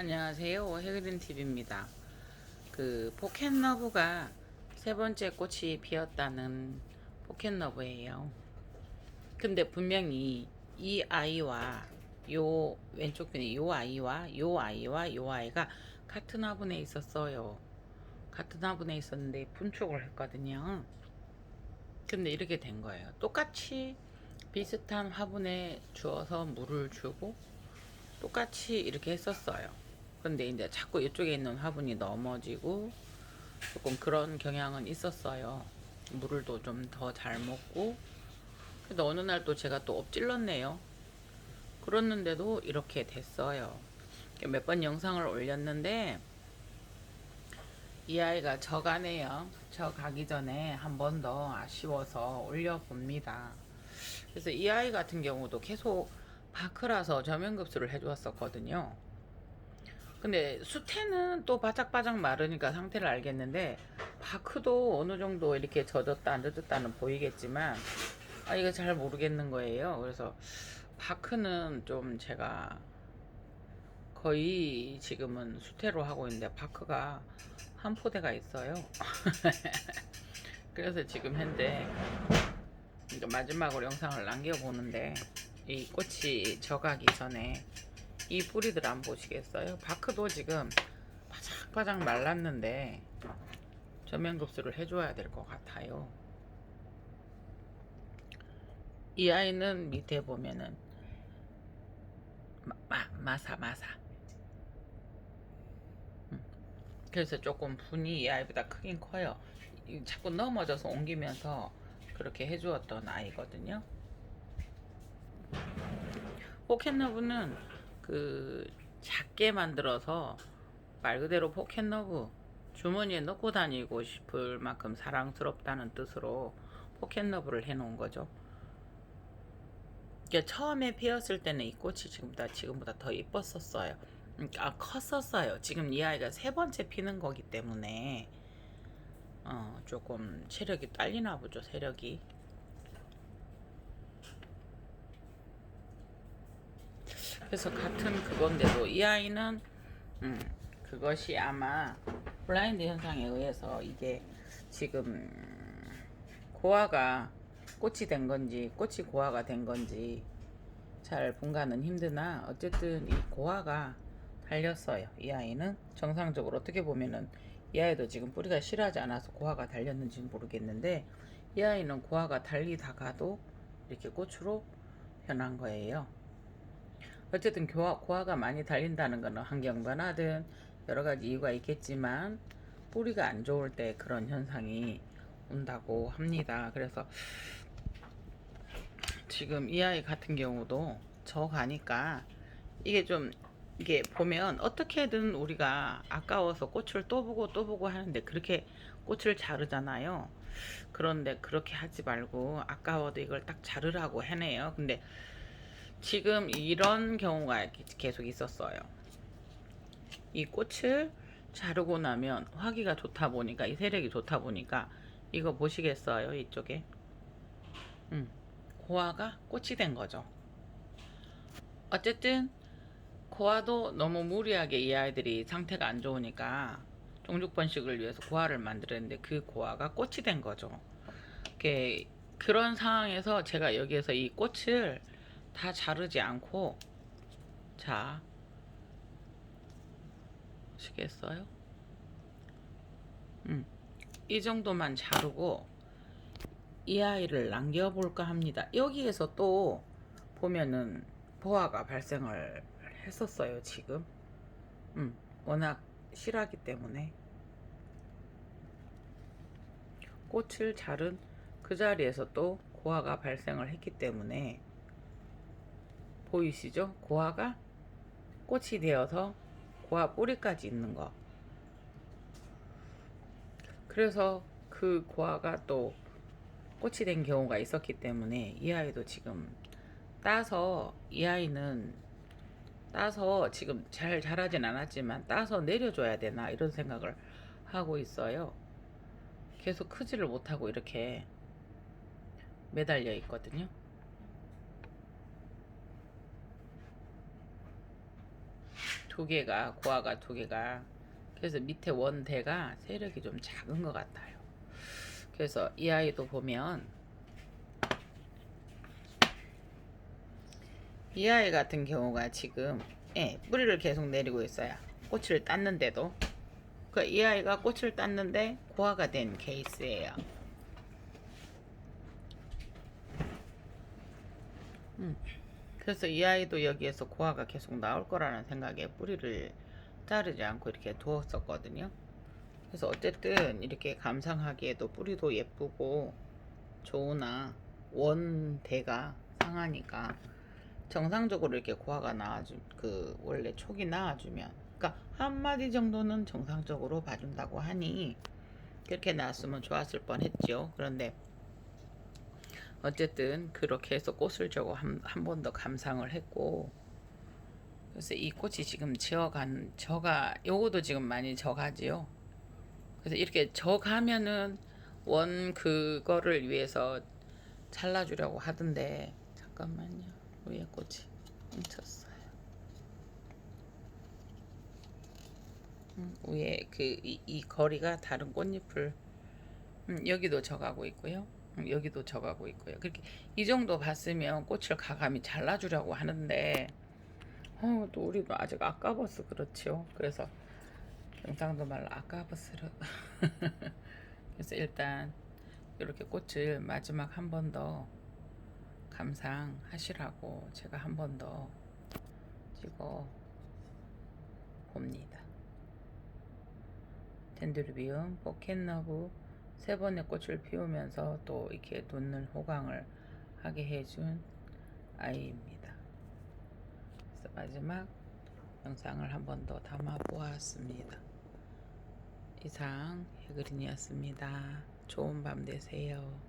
안녕하세요. 해그린 TV입니다. 그 포켓러브가 세 번째 꽃이 피었다는 포켓러브예요. 근데 분명히 이 아이와 요 왼쪽 편에 요 아이와 요 아이와 요 아이가 같은 화분에 있었어요. 같은 화분에 있었는데 분촉을 했거든요. 근데 이렇게 된 거예요. 똑같이 비슷한 화분에 주어서 물을 주고 똑같이 이렇게 했었어요. 근데 이제 자꾸 이쪽에 있는 화분이 넘어지고 조금 그런 경향은 있었어요. 물을 또 좀 더 잘 먹고. 근데 어느 날 또 제가 또 엎질렀네요. 그랬는데도 이렇게 됐어요. 몇 번 영상을 올렸는데 이 아이가 저 가네요. 저 가기 전에 한 번 더 아쉬워서 올려봅니다. 그래서 이 아이 같은 경우도 계속 바크라서 저면 급수를 해주었었거든요. 근데 수태는 또 바짝바짝 마르니까 상태를 알겠는데 바크도 어느 정도 이렇게 젖었다 안 젖었다는 보이겠지만 아 이거 잘 모르겠는 거예요. 그래서 바크는 좀 제가 거의 지금은 수태로 하고 있는데 바크가 한 포대가 있어요. 그래서 지금 현재 마지막으로 영상을 남겨보는데 이 꽃이 져가기 전에 이 뿌리들 안 보시겠어요? 바크도 지금 바짝바짝 말랐는데 저면급수를 해줘야 될 것 같아요. 이 아이는 밑에 보면은 마, 마, 마사 마사 음. 그래서 조금 분이 이 아이보다 크긴 커요. 이 자꾸 넘어져서 옮기면서 그렇게 해주었던 아이거든요. 포켓너브는 그 작게 만들어서 말 그대로 포켓너브 주머니에 넣고 다니고 싶을 만큼 사랑스럽다는 뜻으로 포켓너브를 해 놓은 거죠. 그러니까 처음에 피었을 때는 이 꽃이 지금보다 지금보다 더 이뻤었어요. 그러니까 컸었어요. 지금 이 아이가 세 번째 피는 거기 때문에 어, 조금 체력이 딸리나 보죠. 세력이. 그래서 같은 그건데도 이 아이는 음, 그것이 아마 블라인드 현상에 의해서 이게 지금 고화가 꽃이 된 건지 꽃이 고화가 된 건지 잘 분간은 힘드나 어쨌든 이 고화가 달렸어요. 이 아이는 정상적으로 어떻게 보면은 이 아이도 지금 뿌리가 실하지 않아서 고화가 달렸는지 모르겠는데 이 아이는 고화가 달리다가도 이렇게 꽃으로 변한 거예요. 어쨌든 고화, 고화가 많이 달린다는 거는 환경 변화든 여러 가지 이유가 있겠지만 뿌리가 안 좋을 때 그런 현상이 온다고 합니다. 그래서 지금 이 아이 같은 경우도 저 가니까 이게 좀 이게 보면 어떻게든 우리가 아까워서 꽃을 또 보고 또 보고 하는데 그렇게 꽃을 자르잖아요. 그런데 그렇게 하지 말고 아까워도 이걸 딱 자르라고 해내요. 근데 지금 이런 경우가 계속 있었어요. 이 꽃을 자르고 나면 화기가 좋다 보니까 이 세력이 좋다 보니까 이거 보시겠어요 이쪽에? 음, 고화가 꽃이 된 거죠. 어쨌든 고화도 너무 무리하게 이 아이들이 상태가 안 좋으니까 종족 번식을 위해서 고화를 만들었는데 그 고화가 꽃이 된 거죠. 그런 상황에서 제가 여기에서 이 꽃을 다 자르지 않고 자 보시겠어요? 음, 이 정도만 자르고 이 아이를 남겨볼까 합니다. 여기에서 또 보면은 보아가 발생을 했었어요, 지금. 음, 워낙 실하기 때문에. 꽃을 자른 그 자리에서 또 고화가 발생을 했기 때문에 보이시죠? 고화가 꽃이 되어서 고화 뿌리까지 있는 거. 그래서 그 고아가 또 꽃이 된 경우가 있었기 때문에 이 아이도 지금 따서 이 아이는 따서 지금 잘 자라진 않았지만 따서 내려줘야 되나 이런 생각을 하고 있어요. 계속 크지를 못하고 이렇게 매달려 있거든요. 두 개가 고아가 두 개가 그래서 밑에 원대가 세력이 좀 작은 것 같아요. 그래서 이 아이도 보면 이 아이 같은 경우가 지금 예, 뿌리를 계속 내리고 있어요. 꽃을 땄는데도 그이 아이가 꽃을 땄는데 고아가 된 케이스예요. 음, 그래서 이 아이도 여기에서 고아가 계속 나올 거라는 생각에 뿌리를 자르지 않고 이렇게 두었었거든요. 그래서 어쨌든 이렇게 감상하기에도 뿌리도 예쁘고 좋으나 원대가 상하니까 정상적으로 이렇게 고아가 나와주 그 원래 촉이 나와주면 그러니까 한 마디 정도는 정상적으로 봐준다고 하니 그렇게 나왔으면 좋았을 뻔했죠. 그런데 어쨌든 그렇게 해서 꽃을 저거 한한 번 더 감상을 했고 그래서 이 꽃이 지금 지어간 저가 요거도 지금 많이 져가지요. 그래서 이렇게 져가면은 원 그거를 위해서 잘라주려고 하던데 잠깐만요 위에 꽃이 뭉쳤어요. 음, 위에 그이 거리가 다른 꽃잎을 음, 여기도 져가고 있고요. 음, 여기도 져가고 있고요. 그렇게 이 정도 봤으면 꽃을 가감히 잘라주려고 하는데 어, 또 우리도 아직 아까워서 그렇죠. 그래서 영상도 말로 아까워서려. 그래서 일단 이렇게 꽃을 마지막 한 번 더 감상하시라고 제가 한 번 더 찍어 봅니다. 덴드르비움, 포켓너브 세 번의 꽃을 피우면서 또 이렇게 눈을 호강을 하게 해준 아이입니다. 그래서 마지막 영상을 한 번 더 담아 보았습니다. 이상 해그린이었습니다. 좋은 밤 되세요.